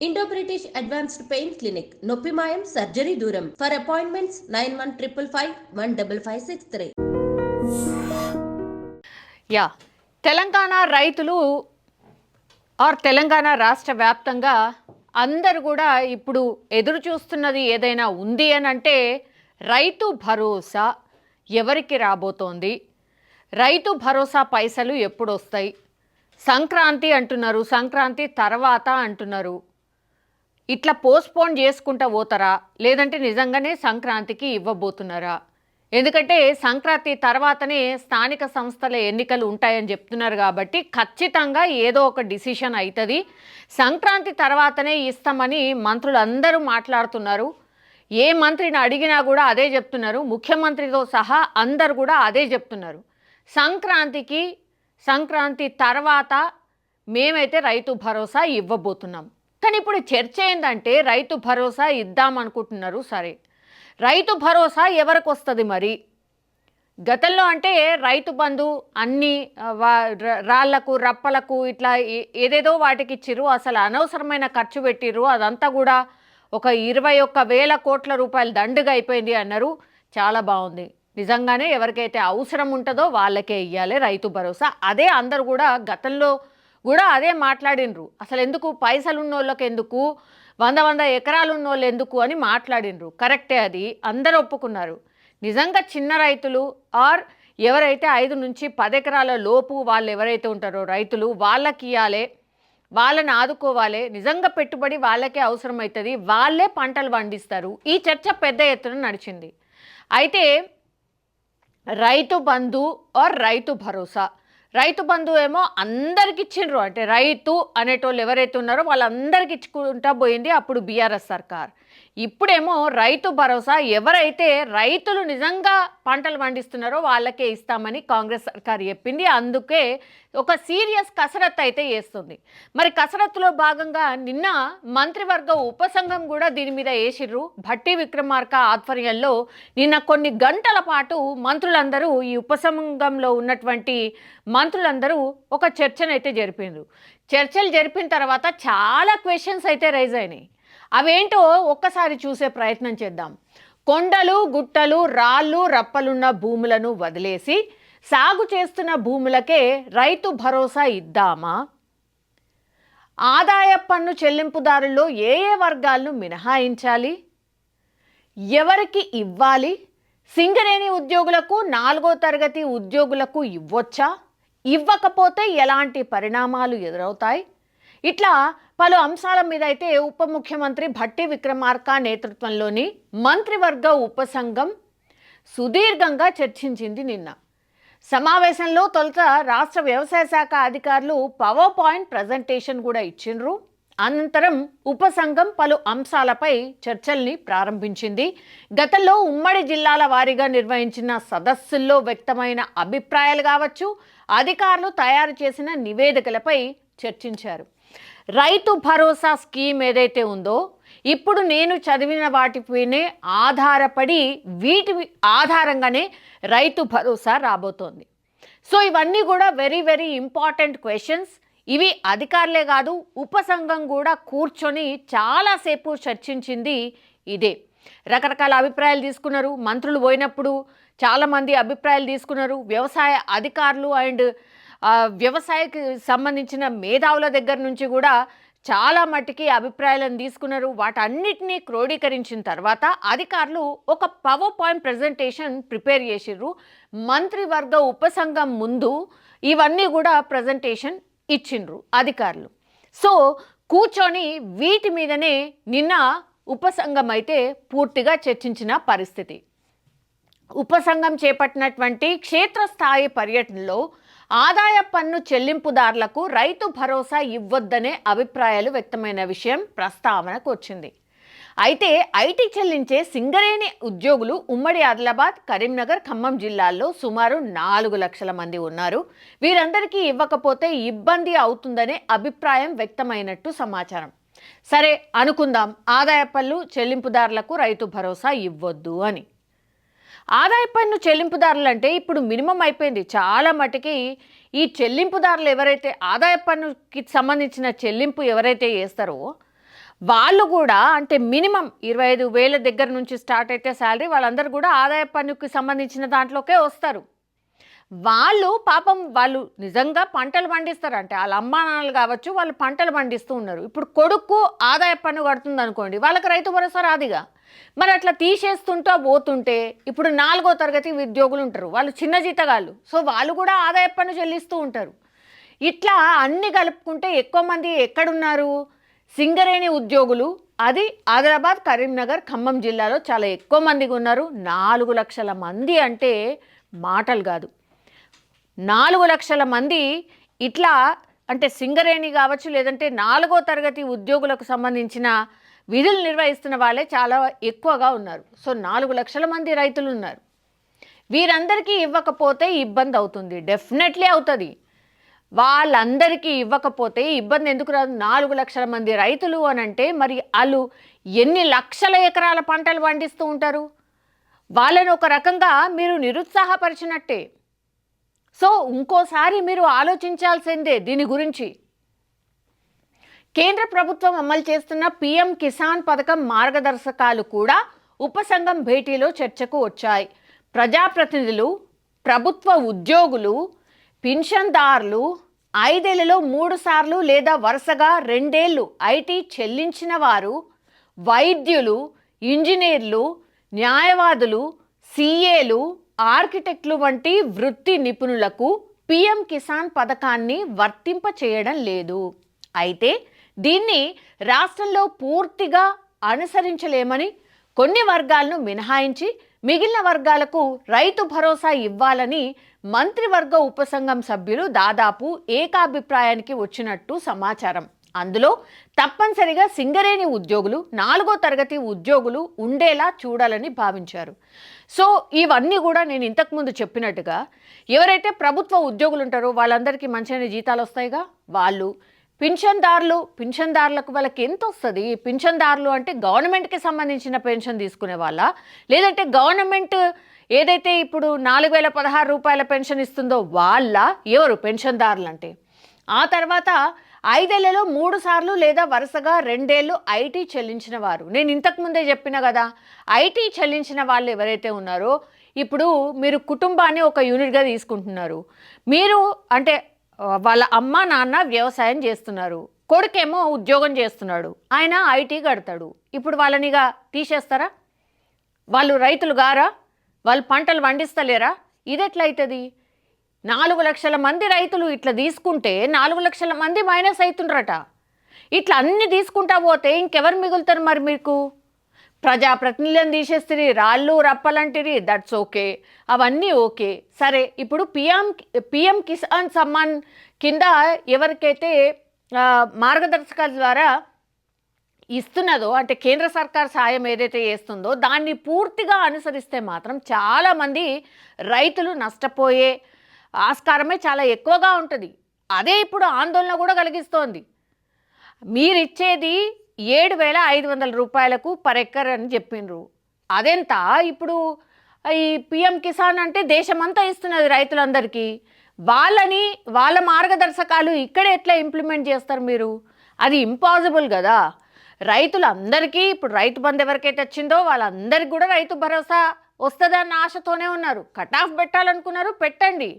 Indo British advanced pain clinic నొప్పి మాయం surgery దూరం. For appointments nine one triple five one double five six three yeah Telangana రైతులు ఆర్ తెలంగాణ రాష్ట్ర వ్యాప్తంగా అందరు కూడా ఇప్పుడు ఎదురు చూస్తున్నది ఏదైనా ఉంది అని అంటే రైతు భరోసా ఎవరికి రాబోతోంది? రైతు భరోసా పైసలు ఎప్పుడు వస్తాయి సంక్రాంతి అంటున్నారు సంక్రాంతి తర్వాత అంటున్నారు. ఇట్లా పోస్ట్పోన్ చేసుకుంటా పోతారా? లేదంటే నిజంగానే సంక్రాంతికి ఇవ్వబోతున్నారా? ఎందుకంటే సంక్రాంతి తర్వాతనే స్థానిక సంస్థల ఎన్నికలు ఉంటాయని చెప్తున్నారు కాబట్టి ఖచ్చితంగా ఏదో ఒక డిసిషన్ అవుతుంది సంక్రాంతి తర్వాతనే ఇస్తామని మంత్రులందరూ మాట్లాడుతున్నారు. ఏ మంత్రిని అడిగినా కూడా అదే చెప్తున్నారు. ముఖ్యమంత్రితో సహా అందరు కూడా అదే చెప్తున్నారు. సంక్రాంతికి సంక్రాంతి తర్వాత మేమైతే రైతు భరోసా ఇవ్వబోతున్నాం. కానీ ఇప్పుడు చర్చ ఏంటంటే రైతు భరోసా ఇద్దాం అనుకుంటున్నారు సరే. రైతు భరోసా ఎవరికి వస్తుంది మరి? గతంలో అంటే రైతు బంధు అన్ని వా- రాళ్ళకు రప్పలకు ఇట్లా ఏ- ఏదేదో వాటికి ఇచ్చిర్రు అసలు అనవసరమైన ఖర్చు పెట్టిర్రు అదంతా కూడా ఒక ఇరవై ఒక్క వేల కోట్ల రూపాయలు దండుగా అయిపోయింది అన్నారు. చాలా బాగుంది. నిజంగానే ఎవరికైతే అవసరం ఉంటుందో వాళ్ళకే ఇవ్వాలి రైతు భరోసా. అదే అందరు కూడా గతంలో కూడా అదే మాట్లాడినరు. అసలు ఎందుకు పైసలు ఉన్నోళ్ళకి ఎందుకు వంద వంద ఎకరాలు ఉన్నోళ్ళు ఎందుకు అని మాట్లాడినరు. కరెక్టే అది. అందరూ ఒప్పుకున్నారు. నిజంగా చిన్న రైతులు ఆర్ ఎవరైతే ఐదు నుంచి పది ఎకరాల లోపు వాళ్ళు ఎవరైతే ఉంటారో రైతులు వాళ్ళకి ఇవ్వాలి వాళ్ళని ఆదుకోవాలి నిజంగా పెట్టుబడి వాళ్ళకే అవసరమవుతుంది వాళ్ళే పంటలు పండిస్తారు. ఈ చర్చ పెద్ద ఎత్తున నడిచింది. అయితే రైతు బంధు ఆర్ రైతు భరోసా? రైతు బంధు ఏమో అందరికి ఇచ్చిండ్రు. అంటే రైతు అనేటోళ్ళు ఎవరైతే ఉన్నారో వాళ్ళందరికి ఇచ్చుకుంటా పోయింది అప్పుడు బీఆర్ఎస్ సర్కార్. ఇప్పుడేమో రైతు భరోసా ఎవరైతే రైతులు నిజంగా పంటలు పండిస్తున్నారో వాళ్ళకే ఇస్తామని కాంగ్రెస్ సర్కార్ చెప్పింది. అందుకే ఒక సీరియస్ కసరత్తు అయితే చేస్తుంది. మరి కసరత్తులో భాగంగా నిన్న మంత్రివర్గ ఉపసంఘం కూడా దీని మీద వేసిర్రు. భట్టి విక్రమార్క ఆధ్వర్యంలో నిన్న కొన్ని గంటల పాటు మంత్రులందరూ ఈ ఉపసంఘంలో ఉన్నటువంటి మంత్రులందరూ ఒక చర్చనైతే జరిపిండ్రు. చర్చలు జరిపిన తర్వాత చాలా క్వశ్చన్స్ అయితే రైజ్ అయినాయి. అవేంటో ఒక్కసారి చూసే ప్రయత్నం చేద్దాం. కొండలు గుట్టలు రాళ్ళు రప్పలున్న భూములను వదిలేసి సాగు చేస్తున్న భూములకే రైతు భరోసా ఇద్దామా? ఆదాయ పన్ను చెల్లింపుదారుల్లో ఏ ఏ వర్గాలను మినహాయించాలి? ఎవరికి ఇవ్వాలి? సింగరేణి ఉద్యోగులకు నాలుగో తరగతి ఉద్యోగులకు ఇవ్వొచ్చా? ఇవ్వకపోతే ఎలాంటి పరిణామాలు ఎదురవుతాయి? ఇట్లా పలు అంశాల మీద అయితే ఉప ముఖ్యమంత్రి భట్టి విక్రమార్క నేతృత్వంలోని మంత్రివర్గ ఉపసంఘం సుదీర్ఘంగా చర్చించింది నిన్న. సమావేశంలో తొలుత రాష్ట్ర వ్యవసాయ శాఖ అధికారులు పవర్ పాయింట్ ప్రజెంటేషన్ కూడా ఇచ్చిండ్రు. అనంతరం ఉపసంఘం పలు అంశాలపై చర్చల్ని ప్రారంభించింది. గతంలో ఉమ్మడి జిల్లాల వారీగా నిర్వహించిన సదస్సుల్లో వ్యక్తమైన అభిప్రాయాలు కావచ్చు అధికారులు తయారు చేసిన నివేదికలపై చర్చించారు. రైతు భరోసా స్కీమ్ ఏదైతే ఉందో ఇప్పుడు నేను చదివిన వాటిపైనే ఆధారపడి వీటి ఆధారంగానే రైతు భరోసా రాబోతోంది. సో ఇవన్నీ కూడా వెరీ వెరీ ఇంపార్టెంట్ క్వశ్చన్స్ ఇవి అధికారులే కాదు ఉపసంఘం కూడా కూర్చొని చాలాసేపు చర్చించింది ఇదే. రకరకాల అభిప్రాయాలు తీసుకున్నారు. మంత్రులు పోయినప్పుడు చాలామంది అభిప్రాయాలు తీసుకున్నారు. వ్యవసాయ అధికారులు అండ్ వ్యవసాయకి సంబంధించిన మేధావుల దగ్గర నుంచి కూడా చాలా మట్టుకి అభిప్రాయాలను తీసుకున్నారు. వాటన్నిటినీ క్రోడీకరించిన తర్వాత అధికారులు ఒక పవర్ పాయింట్ ప్రజెంటేషన్ ప్రిపేర్ చేసిర్రు. మంత్రివర్గ ఉపసంఘం ముందు ఇవన్నీ కూడా ప్రజెంటేషన్ ఇచ్చిండ్రు అధికారులు. సో కూర్చొని వీటి మీదనే నిన్న ఉపసంఘం అయితే పూర్తిగా చర్చించిన పరిస్థితి. ఉపసంఘం చేపట్టినటువంటి క్షేత్రస్థాయి పర్యటనలో ఆదాయ పన్ను చెల్లింపుదారులకు రైతు భరోసా ఇవ్వొద్దనే అభిప్రాయాలు వ్యక్తమైన విషయం ప్రస్తావనకు వచ్చింది. అయితే ఐటీ చెల్లించే సింగరేణి ఉద్యోగులు ఉమ్మడి ఆదిలాబాద్ కరీంనగర్ ఖమ్మం జిల్లాల్లో సుమారు నాలుగు లక్షల మంది ఉన్నారు. వీరందరికీ ఇవ్వకపోతే ఇబ్బంది అవుతుందనే అభిప్రాయం వ్యక్తమైనట్టు సమాచారం. సరే అనుకుందాం ఆదాయ పన్ను చెల్లింపుదారులకు రైతు భరోసా ఇవ్వొద్దు అని. ఆదాయ పన్ను చెల్లింపుదారులు అంటే ఇప్పుడు మినిమం అయిపోయింది. చాలా మటుకి ఈ చెల్లింపుదారులు ఎవరైతే ఆదాయ పన్నుకి సంబంధించిన చెల్లింపు ఎవరైతే చేస్తారో వాళ్ళు కూడా అంటే మినిమం ఇరవై ఐదు వేల దగ్గర నుంచి స్టార్ట్ అయితే శాలరీ వాళ్ళందరూ కూడా ఆదాయ పన్నుకి సంబంధించిన దాంట్లోకే వస్తారు. వాళ్ళు పాపం వాళ్ళు నిజంగా పంటలు పండిస్తారు. అంటే వాళ్ళ అమ్మా నాన్నలు కావచ్చు వాళ్ళు పంటలు పండిస్తూ ఉన్నారు. ఇప్పుడు కొడుకు ఆదాయ పన్ను కడుతుంది అనుకోండి వాళ్ళకి రైతు భరోసా రాదిగా. మరి అట్లా తీసేస్తుంటూ పోతుంటే ఇప్పుడు నాలుగో తరగతి ఉద్యోగులు ఉంటారు వాళ్ళు చిన్న జీతగాళ్ళు. సో వాళ్ళు కూడా ఆదాయ పన్ను చెల్లిస్తూ ఉంటారు. ఇట్లా అన్ని కలుపుకుంటే ఎక్కువ మంది ఎక్కడున్నారు? సింగరేణి ఉద్యోగులు అది ఆదిలాబాద్ కరీంనగర్ ఖమ్మం జిల్లాలో చాలా ఎక్కువ మందిగా ఉన్నారు. నాలుగు లక్షల మంది అంటే మాటలు కాదు. నాలుగు లక్షల మంది ఇట్లా అంటే సింగరేణి కావచ్చు లేదంటే నాలుగో తరగతి ఉద్యోగులకు సంబంధించిన విధులు నిర్వహిస్తున్న వాళ్ళే చాలా ఎక్కువగా ఉన్నారు. సో నాలుగు లక్షల మంది రైతులు ఉన్నారు వీరందరికీ ఇవ్వకపోతే ఇబ్బంది అవుతుంది. డెఫినెట్లీ అవుతుంది. వాళ్ళందరికీ ఇవ్వకపోతే ఇబ్బంది ఎందుకు రాదు? నాలుగు లక్షల మంది రైతులు అని అంటే మరి వాళ్ళు ఎన్ని లక్షల ఎకరాల పంటలు పండిస్తూ ఉంటారు? వాళ్ళని ఒక రకంగా మీరు నిరుత్సాహపరిచినట్టే. సో ఇంకోసారి మీరు ఆలోచించాల్సిందే దీని గురించి. కేంద్ర ప్రభుత్వం అమలు చేస్తున్న పిఎం కిసాన్ పథకం మార్గదర్శకాలు కూడా ఉపసంఘం భేటీలో చర్చకు వచ్చాయి. ప్రజాప్రతినిధులు ప్రభుత్వ ఉద్యోగులు పింఛన్దారులు ఐదేళ్ళలో మూడు సార్లు లేదా వరుసగా రెండేళ్ళు ఐటీ చెల్లించిన వారు వైద్యులు ఇంజనీర్లు న్యాయవాదులు సీఏలు ఆర్కిటెక్ట్లు వంటి వృత్తి నిపుణులకు పిఎం కిసాన్ పథకాన్ని వర్తింప చేయడం లేదు. అయితే దీన్ని రాష్ట్రంలో పూర్తిగా అనుసరించలేమని కొన్ని వర్గాలను మినహాయించి మిగిలిన వర్గాలకు రైతు భరోసా ఇవ్వాలని మంత్రివర్గ ఉపసంఘం సభ్యులు దాదాపు ఏకాభిప్రాయానికి వచ్చినట్టు సమాచారం. అందులో తప్పనిసరిగా సింగరేణి ఉద్యోగులు నాలుగో తరగతి ఉద్యోగులు ఉండేలా చూడాలని భావించారు. సో ఇవన్నీ కూడా నేను ఇంతకుముందు చెప్పినట్టుగా ఎవరైతే ప్రభుత్వ ఉద్యోగులు ఉంటారో వాళ్ళందరికీ మంచి జీతాలు వస్తాయిగా? వాళ్ళు పింఛన్దారులు పింఛన్దారులకు వాళ్ళకి ఎంత వస్తుంది? పింఛన్దారులు అంటే గవర్నమెంట్కి సంబంధించిన పెన్షన్ తీసుకునే వాళ్ళ? లేదంటే గవర్నమెంట్ ఏదైతే ఇప్పుడు నాలుగు వేల పదహారు రూపాయల పెన్షన్ ఇస్తుందో వాళ్ళ? ఎవరు? పెన్షన్దారులు అంటే ఆ తర్వాత ఐదేళ్ళలో మూడు సార్లు లేదా వరుసగా రెండేళ్ళు ఐటీ చెల్లించిన వారు. నేను ఇంతకుముందే చెప్పిన కదా ఐటీ చెల్లించిన వాళ్ళు ఎవరైతే ఉన్నారో ఇప్పుడు మీరు కుటుంబాన్ని ఒక యూనిట్గా తీసుకుంటున్నారు. మీరు అంటే వాళ్ళ అమ్మ నాన్న వ్యవసాయం చేస్తున్నారు. కొడుకేమో ఉద్యోగం చేస్తున్నాడు. ఆయన ఐటీ కడతాడు. ఇప్పుడు వాళ్ళనిగా తీసేస్తారా? వాళ్ళు రైతులు గారా? వాళ్ళు పంటలు పండిస్తలేరా? ఇది ఎట్లయితుంది నాలుగు లక్షల మంది రైతులు ఇట్లా తీసుకుంటే నాలుగు లక్షల మంది మైనస్ అవుతుండ్రట. ఇట్లా అన్ని తీసుకుంటా పోతే ఇంకెవరు మిగులుతారు మరి మీకు? ప్రజాప్రతినిధులను తీసేస్తుంది రాళ్ళు రప్పలంటిరి దట్స్ ఓకే అవన్నీ ఓకే సరే ఇప్పుడు పిఎం పిఎం కిసాన్ సమ్మాన్ కింద ఎవరికైతే మార్గదర్శకాల ద్వారా ఇస్తున్నదో అంటే కేంద్ర సర్కార్ సాయం ఏదైతే చేస్తుందో దాన్ని పూర్తిగా అనుసరిస్తే మాత్రం చాలామంది రైతులు నష్టపోయే ఆస్కారమే చాలా ఎక్కువగా ఉంటుంది. అదే ఇప్పుడు ఆందోళన కూడా కలిగిస్తోంది. మీరిచ్చేది ఏడు వేల ఐదు వందల రూపాయలకు పర్ ఎక్కర్ అని చెప్పిండ్రు అదెంత? ఇప్పుడు ఈ పిఎం కిసాన్ అంటే దేశమంతా ఇస్తున్నది రైతులందరికీ. వాళ్ళని వాళ్ళ మార్గదర్శకాలు ఇక్కడ ఎట్లా ఇంప్లిమెంట్ చేస్తారు మీరు? అది ఇంపాసిబుల్ కదా. రైతులందరికీ ఇప్పుడు రైతు బంధు ఎవరికైతే వచ్చిందో వాళ్ళందరికీ కూడా రైతు భరోసా వస్తుందన్న ఆశతోనే ఉన్నారు. కట్ ఆఫ్ పెట్టాలనుకున్నారు పెట్టండి.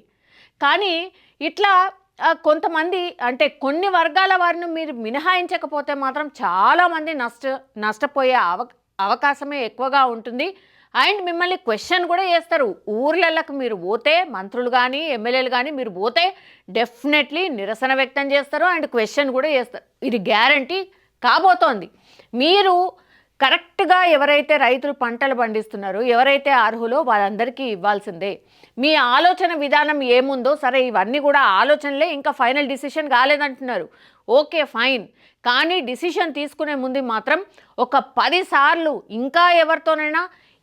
కానీ ఇట్లా కొంతమంది అంటే కొన్ని వర్గాల వారిని మీరు మినహాయించకపోతే మాత్రం చాలామంది నష్ట నష్టపోయే అవ అవకాశమే ఎక్కువగా ఉంటుంది. అండ్ మిమ్మల్ని క్వశ్చన్ కూడా చేస్తారు. ఊర్లలకు మీరు పోతే మంత్రులు కానీ ఎమ్మెల్యేలు కానీ మీరు పోతే డెఫినెట్లీ నిరసన వ్యక్తం చేస్తారు. అండ్ క్వశ్చన్ కూడా చేస్తారు. ఇది గ్యారంటీ కాబోతోంది. మీరు కరెక్ట్గా ఎవరైతే రైతులు పంటలు పండిస్తున్నారో ఎవరైతే అర్హులో వాళ్ళందరికీ ఇవ్వాల్సిందే. మీ ఆలోచన విధానం ఏముందో సరే ఇవన్నీ కూడా ఆలోచనలే ఇంకా ఫైనల్ డిసిషన్ కాలేదంటున్నారు. Okay fine. కానీ డిసిషన్ తీసుకునే ముందు మాత్రం ఒక పదిసార్లు ఇంకా ఎవరితోనైనా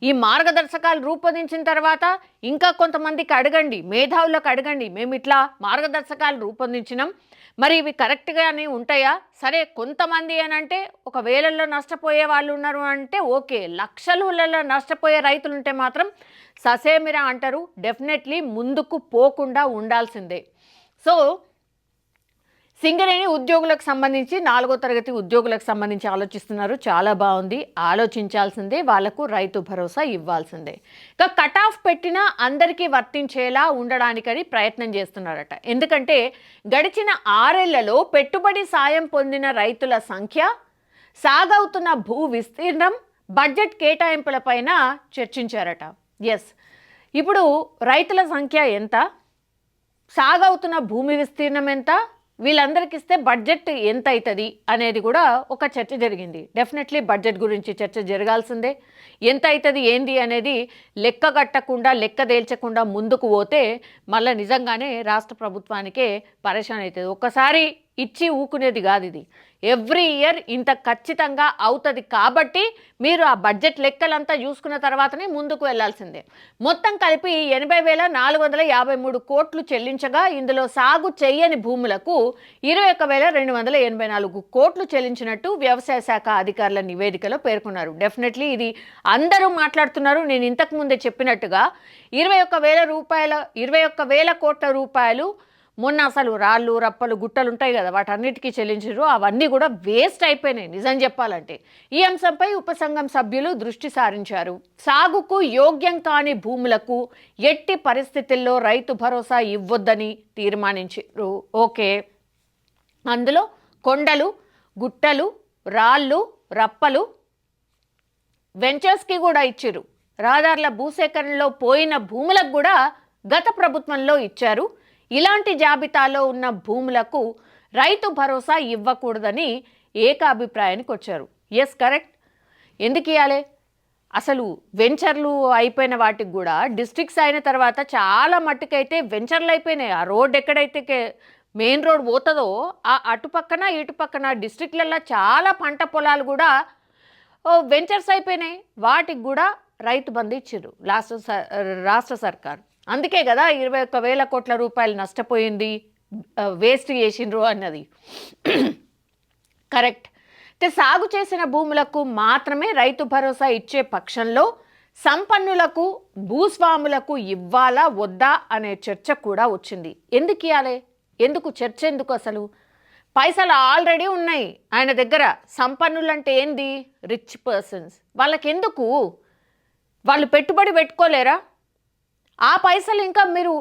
ఈ మార్గదర్శకాలు రూపొందించిన తర్వాత ఇంకా కొంతమందికి అడగండి మేధావులకు అడగండి. మేము ఇట్లా మార్గదర్శకాలు రూపొందించినాం మరి ఇవి కరెక్ట్గానే ఉంటాయా? సరే కొంతమంది అని అంటే ఒక వేలల్లో నష్టపోయే వాళ్ళు ఉన్నారు అంటే ఓకే లక్షలలో నష్టపోయే రైతులు ఉంటే మాత్రం ససేమిరా అంటారు డెఫినెట్లీ ముందుకు పోకుండా ఉండాల్సిందే. సో సింగరేణి ఉద్యోగులకు సంబంధించి నాలుగో తరగతి ఉద్యోగులకు సంబంధించి ఆలోచిస్తున్నారు. చాలా బాగుంది. ఆలోచించాల్సిందే వాళ్ళకు రైతు భరోసా ఇవ్వాల్సిందే. ఇక కట్ ఆఫ్ పెట్టినా అందరికీ వర్తించేలా ఉండడానికని ప్రయత్నం చేస్తున్నారట. ఎందుకంటే గడిచిన ఆరేళ్ళలో పెట్టుబడి సాయం పొందిన రైతుల సంఖ్య సాగవుతున్న భూ విస్తీర్ణం బడ్జెట్ కేటాయింపులపైన చర్చించారట. ఎస్ ఇప్పుడు రైతుల సంఖ్య ఎంత? సాగవుతున్న భూమి విస్తీర్ణం ఎంత? వీళ్ళందరికి ఇస్తే బడ్జెట్ ఎంత అవుతుంది అనేది కూడా ఒక చర్చ జరిగింది. డెఫినెట్లీ బడ్జెట్ గురించి చర్చ జరగాల్సిందే. ఎంత అవుతుంది ఏంది అనేది లెక్క కట్టకుండా లెక్క తేల్చకుండా ముందుకు పోతే మళ్ళీ నిజంగానే రాష్ట్ర ప్రభుత్వానికే పరేషాన్ అవుతుంది ఒక్కసారి ఇచ్చి ఊకునేది కాదు ఇది. ఎవ్రీ ఇయర్ ఇంత ఖచ్చితంగా అవుతుంది కాబట్టి మీరు ఆ బడ్జెట్ లెక్కలంతా చూసుకున్న తర్వాతనే ముందుకు వెళ్ళాల్సిందే. మొత్తం కలిపి ఎనభై వేల నాలుగు వందల యాభై మూడు కోట్లు చెల్లించగా ఇందులో సాగు చేయని భూములకు ఇరవై ఒక్క వేల రెండు వందల ఎనభై నాలుగు కోట్లు చెల్లించినట్టు వ్యవసాయ శాఖ అధికారుల నివేదికలో పేర్కొన్నారు. డెఫినెట్లీ ఇది అందరూ మాట్లాడుతున్నారు. నేను ఇంతకు ముందే చెప్పినట్టుగా ఇరవై ఒక్క వేల రూపాయల ఇరవై ఒక్క వేల కోట్ల రూపాయలు మొన్న అసలు రాళ్ళు రప్పలు గుట్టలు ఉంటాయి కదా వాటన్నిటికీ చెల్లించారు అవన్నీ కూడా వేస్ట్ అయిపోయినాయి నిజం చెప్పాలంటే. ఈ అంశంపై ఉపసంఘం సభ్యులు దృష్టి సారించారు. సాగుకు యోగ్యం కాని భూములకు ఎట్టి పరిస్థితుల్లో రైతు భరోసా ఇవ్వొద్దని తీర్మానించారు ఓకే. అందులో కొండలు గుట్టలు రాళ్ళు రప్పలు వెంచర్స్కి కూడా ఇచ్చారు రహదారుల భూసేకరణలో పోయిన భూములకు కూడా గత ప్రభుత్వంలో ఇచ్చారు. ఇలాంటి జాబితాలో ఉన్న భూములకు రైతు భరోసా ఇవ్వకూడదని ఏకాభిప్రాయానికి వచ్చారు. ఎస్ కరెక్ట్ ఎందుకు ఇవ్వాలి అసలు వెంచర్లు అయిపోయిన వాటికి కూడా డిస్ట్రిక్ట్స్ అయిన తర్వాత చాలా మట్టుకైతే వెంచర్లు అయిపోయినాయి. ఆ రోడ్ ఎక్కడైతే మెయిన్ రోడ్ పోతుందో ఆ అటుపక్కన ఇటుపక్కన డిస్ట్రిక్ట్లలో చాలా పంట పొలాలు కూడా వెంచర్స్ అయిపోయినాయి. వాటికి కూడా రైతు బంధు ఇచ్చారు లాస్ట్ స- రాష్ట్ర సర్కార్. అందుకే కదా ఇరవై ఒక్క వేల కోట్ల రూపాయలు నష్టపోయింది వేస్ట్ చేసిండ్రు అన్నది. కరెక్ట్ అయితే సాగు చేసిన భూములకు మాత్రమే రైతు భరోసా ఇచ్చే పక్షంలో సంపన్నులకు భూస్వాములకు ఇవ్వాలా వద్దా అనే చర్చ కూడా వచ్చింది. ఎందుకు ఇవ్వాలి ఎందుకు చర్చ ఎందుకు అసలు? పైసలు ఆల్రెడీ ఉన్నాయి. ఆయన దగ్గర సంపన్నులు అంటే ఏంది? రిచ్ పర్సన్స్ వాళ్ళకెందుకు? వాళ్ళు పెట్టుబడి పెట్టుకోలేరా? ఆ పైసలు ఇంకా మీరు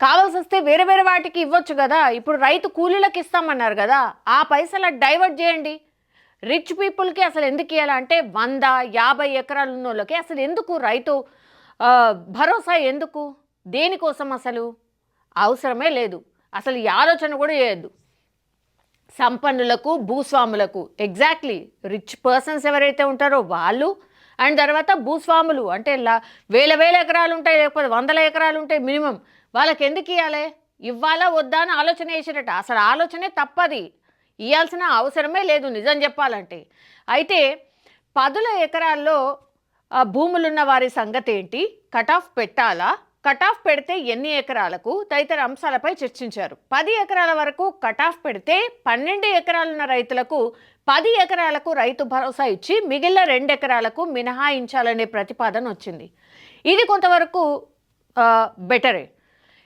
కావాల్సి వస్తే వేరే వేరే వాటికి ఇవ్వచ్చు కదా. ఇప్పుడు రైతు కూలీలకు ఇస్తామన్నారు కదా. ఆ పైసలు డైవర్ట్ చేయండి. రిచ్ పీపుల్కి అసలు ఎందుకు ఇవ్వాలంటే వంద యాభై ఎకరాలు ఉన్న వాళ్ళకి అసలు ఎందుకు రైతు భరోసా ఎందుకు? దేనికోసం అసలు? అవసరమే లేదు. అసలు ఈ ఆలోచన కూడా చేయొద్దు. సంపన్నులకు భూస్వాములకు ఎగ్జాక్ట్లీ రిచ్ పర్సన్స్ ఎవరైతే ఉంటారో వాళ్ళు అండ్ తర్వాత భూస్వాములు అంటే వేల వేల ఎకరాలు ఉంటాయి లేకపోతే వందల ఎకరాలు ఉంటాయి మినిమం. వాళ్ళకి ఎందుకు ఇవ్వాలి ఇవ్వాలా వద్దా అని ఆలోచన వేసినట్ట అసలు ఆలోచనే తప్పది. ఇవ్వాల్సిన అవసరమే లేదు నిజం చెప్పాలంటే. అయితే పదుల ఎకరాల్లో భూములున్న వారి సంగతి ఏంటి కట్ ఆఫ్ పెట్టాలా? కటాఫ్ పెడితే ఎన్ని ఎకరాలకు తదితర అంశాలపై చర్చించారు. పది ఎకరాల వరకు కటాఫ్ పెడితే పన్నెండు ఎకరాలున్న రైతులకు పది ఎకరాలకు రైతు భరోసా ఇచ్చి మిగిలిన రెండు ఎకరాలకు మినహాయించాలనే ప్రతిపాదన వచ్చింది. ఇది కొంతవరకు బెటరే.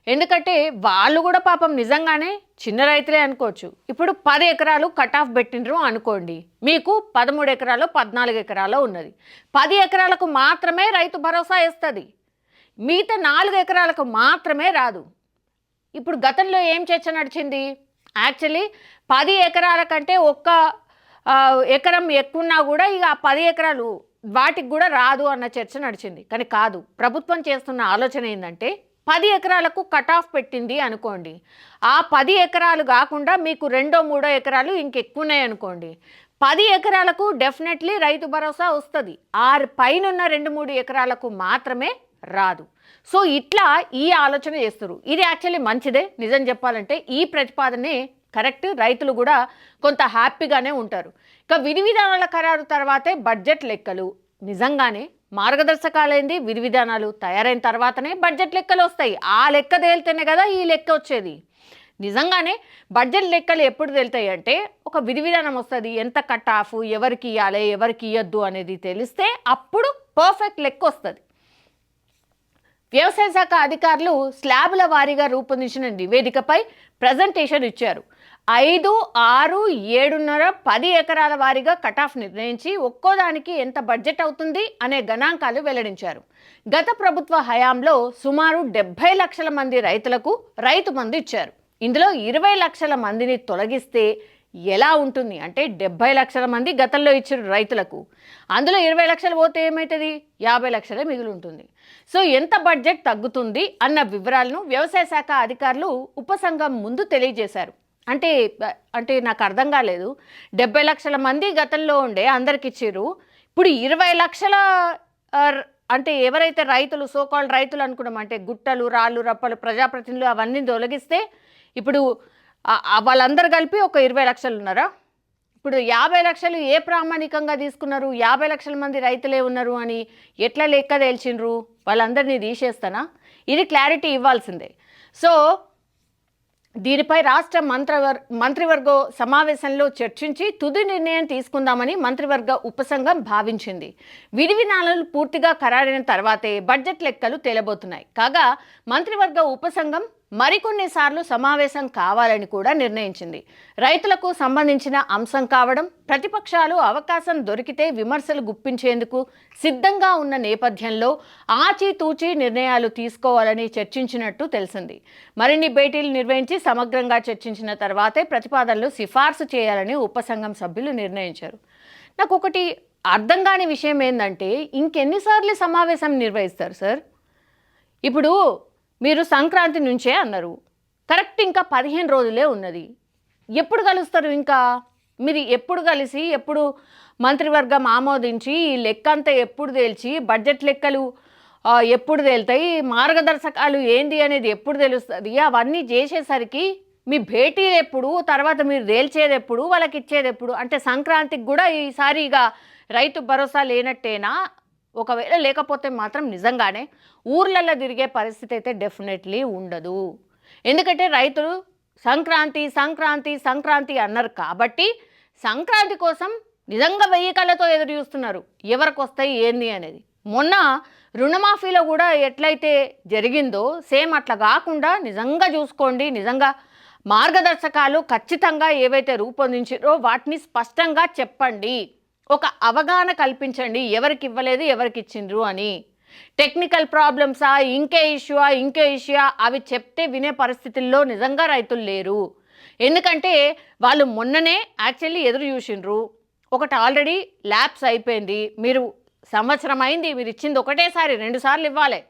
ఎందుకంటే వాళ్ళు కూడా పాపం నిజంగానే చిన్న రైతులే అనుకోవచ్చు. ఇప్పుడు పది ఎకరాలు కట్ ఆఫ్ పెట్టిండ్రు అనుకోండి. మీకు పదమూడు ఎకరాలు పద్నాలుగు ఎకరాలు ఉన్నది. పది ఎకరాలకు మాత్రమే రైతు భరోసా ఇస్తుంది మిగతా నాలుగు ఎకరాలకు మాత్రమే రాదు. ఇప్పుడు గతంలో ఏం చర్చ నడిచింది? యాక్చువల్లీ పది ఎకరాల కంటే ఒక్క ఎకరం ఎక్కువన్నా కూడా ఇక ఆ పది ఎకరాలు వాటికి కూడా రాదు అన్న చర్చ నడిచింది. కానీ కాదు ప్రభుత్వం చేస్తున్న ఆలోచన ఏంటంటే పది ఎకరాలకు కట్ ఆఫ్ పెట్టింది అనుకోండి. ఆ పది ఎకరాలు కాకుండా మీకు రెండో మూడో ఎకరాలు ఇంకెక్కువన్నాయి అనుకోండి. పది ఎకరాలకు డెఫినెట్లీ రైతు భరోసా వస్తుంది. ఆరు పైన రెండు మూడు ఎకరాలకు మాత్రమే రాదు. సో ఇట్లా ఈ ఆలోచన చేస్తారు ఇది యాక్చువల్లీ మంచిదే. నిజం చెప్పాలంటే ఈ ప్రతిపాదనే కరెక్ట్. రైతులు కూడా కొంత హ్యాపీగానే ఉంటారు. ఇక విధి విధానాల ఖరారు తర్వాతే బడ్జెట్ లెక్కలు. నిజంగానే మార్గదర్శకాలైంది విధి విధానాలు తయారైన తర్వాతనే బడ్జెట్ లెక్కలు వస్తాయి. ఆ లెక్క తేలితేనే కదా ఈ లెక్క వచ్చేది. నిజంగానే బడ్జెట్ లెక్కలు ఎప్పుడు తెలుతాయి అంటే ఒక విధి విధానం వస్తుంది. ఎంత కట్ ఆఫ్ ఎవరికి ఇవ్వాలి ఎవరికి ఇవ్వద్దు అనేది తెలిస్తే అప్పుడు పర్ఫెక్ట్ లెక్క వస్తుంది. వ్యవసాయ శాఖ అధికారులు స్లాబ్ల వారీగా రూపొందించిన నివేదికపై ప్రజెంటేషన్ ఇచ్చారు. ఐదు ఆరు ఏడున్నర పది ఎకరాల వారీగా కటాఫ్ నిర్ణయించి ఒక్కోదానికి ఎంత బడ్జెట్ అవుతుంది అనే గణాంకాలు వెల్లడించారు. గత ప్రభుత్వ హయాంలో సుమారు డెబ్బై లక్షల మంది రైతులకు రైతు మందు ఇచ్చారు. ఇందులో ఇరవై లక్షల మందిని తొలగిస్తే ఎలా ఉంటుంది? అంటే డెబ్బై లక్షల మంది గతంలో ఇచ్చిన రైతులకు. అందులో ఇరవై లక్షలు పోతే ఏమవుతుంది యాభై లక్షలే మిగిలి ఉంటుంది సో ఎంత బడ్జెట్ తగ్గుతుంది అన్న వివరాలను వ్యవసాయ శాఖ అధికారులు ఉపసంఘం ముందు తెలియజేశారు. అంటే అంటే నాకు అర్థం కాలేదు. డెబ్బై లక్షల మంది గతంలో ఉండే అందరికి ఇచ్చారు. ఇప్పుడు ఇరవై లక్షల అంటే ఎవరైతే రైతులు సోకాల్ రైతులు అనుకున్నాం అంటే గుట్టలు రాళ్ళు రప్పలు ప్రజాప్రతినిధులు అవన్నీ తొలగిస్తే ఇప్పుడు వాళ్ళందరూ కలిపి ఒక ఇరవై లక్షలు ఉన్నారా? ఇప్పుడు యాభై లక్షలు ఏ ప్రామాణికంగా తీసుకున్నారు? యాభై లక్షల మంది రైతులే ఉన్నారు అని ఎట్లా లెక్క తేల్చిండ్రు? వాళ్ళందరినీ తీసేస్తానా? ఇది క్లారిటీ ఇవ్వాల్సిందే. సో దీనిపై రాష్ట్ర మంత్రివర్ మంత్రివర్గ సమావేశంలో చర్చించి తుది నిర్ణయం తీసుకుందామని మంత్రివర్గ ఉపసంఘం భావించింది. విధి విధానాలు పూర్తిగా ఖరారైన తర్వాతే బడ్జెట్ లెక్కలు తేలబోతున్నాయి. కాగా మంత్రివర్గ ఉపసంఘం మరికొన్నిసార్లు సమావేశం కావాలని కూడా నిర్ణయించింది. రైతులకు సంబంధించిన అంశం కావడం ప్రతిపక్షాలు అవకాశం దొరికితే విమర్శలు గుప్పించేందుకు సిద్ధంగా ఉన్న నేపథ్యంలో ఆచితూచి నిర్ణయాలు తీసుకోవాలని చర్చించినట్టు తెలిసింది. మరిన్ని భేటీలు నిర్వహించి సమగ్రంగా చర్చించిన తర్వాతే ప్రతిపాదనలు సిఫార్సు చేయాలని ఉపసంఘం సభ్యులు నిర్ణయించారు. నాకు ఒకటి అర్థం కాని విషయం ఏంటంటే ఇంకెన్నిసార్లు సమావేశం నిర్వహిస్తారు సార్? ఇప్పుడు మీరు సంక్రాంతి నుంచే అన్నారు. కరెక్ట్ ఇంకా పదిహేను రోజులే ఉన్నది. ఎప్పుడు కలుస్తారు ఇంకా? మీరు ఎప్పుడు కలిసి ఎప్పుడు మంత్రివర్గం ఆమోదించి ఈ లెక్క అంతా ఎప్పుడు తేల్చి బడ్జెట్ లెక్కలు ఎప్పుడు తేలుతాయి మార్గదర్శకాలు ఏంది అనేది ఎప్పుడు తెలుస్తుంది? అవన్నీ చేసేసరికి మీ భేటీలు ఎప్పుడు తర్వాత మీరు తేల్చేది ఎప్పుడు వాళ్ళకి ఇచ్చేది ఎప్పుడు? అంటే సంక్రాంతికి కూడా ఈసారి ఇక రైతు భరోసా లేనట్టేనా? ఒకవేళ లేకపోతే మాత్రం నిజంగానే ఊర్లలో తిరిగే పరిస్థితి అయితే డెఫినెట్లీ ఉండదు. ఎందుకంటే రైతులు సంక్రాంతి సంక్రాంతి సంక్రాంతి అన్నారు కాబట్టి సంక్రాంతి కోసం నిజంగా వెయ్యి కళ్ళతో ఎదురు చూస్తున్నారు. ఎవరికి వస్తాయి ఏంది అనేది. మొన్న రుణమాఫీలో కూడా ఎట్లయితే జరిగిందో సేమ్ అట్లా కాకుండా నిజంగా చూసుకోండి నిజంగా మార్గదర్శకాలు ఖచ్చితంగా ఏవైతే రూపొందించారో వాటిని స్పష్టంగా చెప్పండి. ఒక అవగాహన కల్పించండి. ఎవరికి ఇవ్వలేదు ఎవరికి ఇచ్చిండ్రు అని. టెక్నికల్ ప్రాబ్లమ్సా ఇంకే ఇష్యూవా ఇంకే ఇష్యూవా అవి చెప్తే వినే పరిస్థితుల్లో నిజంగా రైతులు లేరు. ఎందుకంటే వాళ్ళు మొన్ననే యాక్చువల్లీ ఎదురు చూసిండ్రు. ఒకటి ఆల్రెడీ ల్యాబ్స్ అయిపోయింది. మీరు సంవత్సరం అయింది మీరు ఇచ్చింది ఒకటేసారి రెండు సార్లు ఇవ్వాలి.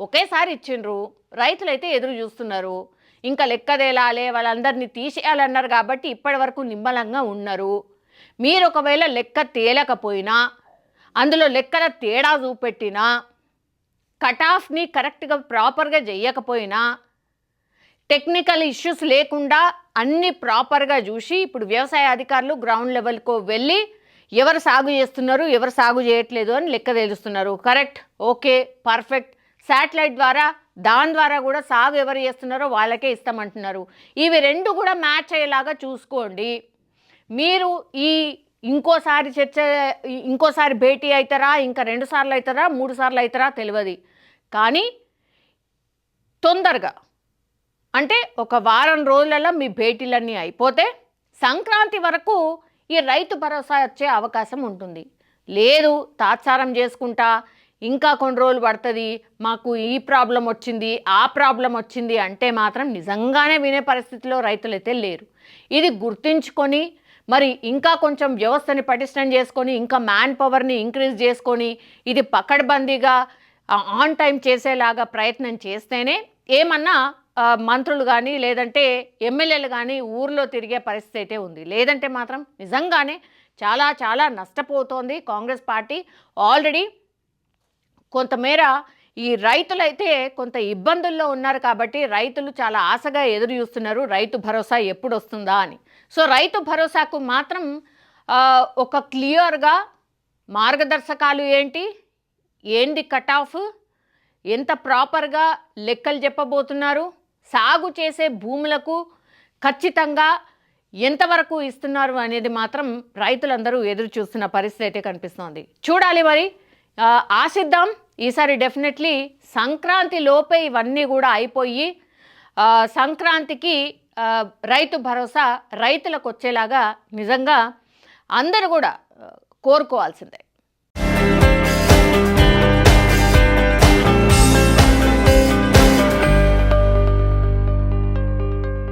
ఒకేసారి ఇచ్చిండ్రు. రైతులైతే ఎదురు చూస్తున్నారు. ఇంకా లెక్కదేలాలే వాళ్ళందరినీ తీసేయాలన్నారు కాబట్టి ఇప్పటి వరకు నిమ్మలంగా ఉన్నారు. మీరు ఒకవేళ లెక్క తేలకపోయినా అందులో లెక్కల తేడా చూపెట్టినా కట్ ఆఫ్ని కరెక్ట్గా ప్రాపర్గా చేయకపోయినా టెక్నికల్ ఇష్యూస్ లేకుండా అన్ని ప్రాపర్గా చూసి ఇప్పుడు వ్యవసాయ అధికారులు గ్రౌండ్ లెవెల్కు వెళ్ళి ఎవరు సాగు చేస్తున్నారు ఎవరు సాగు చేయట్లేదు అని లెక్క తెలుస్తున్నారు. కరెక్ట్ ఓకే పర్ఫెక్ట్ శాటిలైట్ ద్వారా దాని ద్వారా కూడా సాగు ఎవరు చేస్తున్నారో వాళ్ళకే ఇస్తామంటున్నారు. ఇవి రెండు కూడా మ్యాచ్ అయ్యేలాగా చూసుకోండి. మీరు ఈ ఇంకోసారి చర్చ ఇంకోసారి భేటీ అవుతారా ఇంకా రెండు సార్లు అవుతారా మూడు సార్లు అవుతారా తెలియదు. కానీ తొందరగా అంటే ఒక వారం రోజులలో మీ భేటీలన్నీ అయిపోతే సంక్రాంతి వరకు ఈ రైతు భరోసా వచ్చే అవకాశం ఉంటుంది. లేదు తాత్సారం చేసుకుంటా ఇంకా కొన్ని రోజులు పడుతుంది మాకు ఈ ప్రాబ్లం వచ్చింది ఆ ప్రాబ్లం వచ్చింది అంటే మాత్రం నిజంగానే వినే పరిస్థితిలో రైతులైతే లేరు. ఇది గుర్తుంచుకొని మరి ఇంకా కొంచెం వ్యవస్థని పటిష్టం చేసుకొని ఇంకా మ్యాన్ పవర్ని ఇంక్రీజ్ చేసుకొని ఇది పకడ్బందీగా ఆన్ టైం చేసేలాగా ప్రయత్నం చేస్తేనే ఏమన్నా మంత్రులు కానీ లేదంటే ఎమ్మెల్యేలు కానీ ఊర్లో తిరిగే పరిస్థితి అయితే ఉంది. లేదంటే మాత్రం నిజంగానే చాలా చాలా నష్టపోతోంది కాంగ్రెస్ పార్టీ. ఆల్రెడీ కొంతమేర ఈ రైతులైతే కొంత ఇబ్బందుల్లో ఉన్నారు కాబట్టి రైతులు చాలా ఆశగా ఎదురు చూస్తున్నారు. రైతు భరోసా ఎప్పుడు వస్తుందా అని. సో రైతు భరోసాకు మాత్రం ఒక క్లియర్గా మార్గదర్శకాలు ఏంటి? ఏంది కట్ ఆఫ్? ఎంత ప్రాపర్గా లెక్కలు చెప్పబోతున్నారు? సాగు చేసే భూములకు ఖచ్చితంగా ఎంతవరకు ఇస్తున్నారు అనేది మాత్రం రైతులందరూ ఎదురు చూస్తున్న పరిస్థితి అయితే కనిపిస్తోంది. చూడాలి మరి. ఆశిద్దాం. ఈసారి డెఫినెట్లీ సంక్రాంతి లోపే ఇవన్నీ కూడా అయిపోయి సంక్రాంతికి రైతు భరోసా రైతులకు వచ్చేలాగా నిజంగా అందరూ కూడా కోరుకోవాల్సిందే.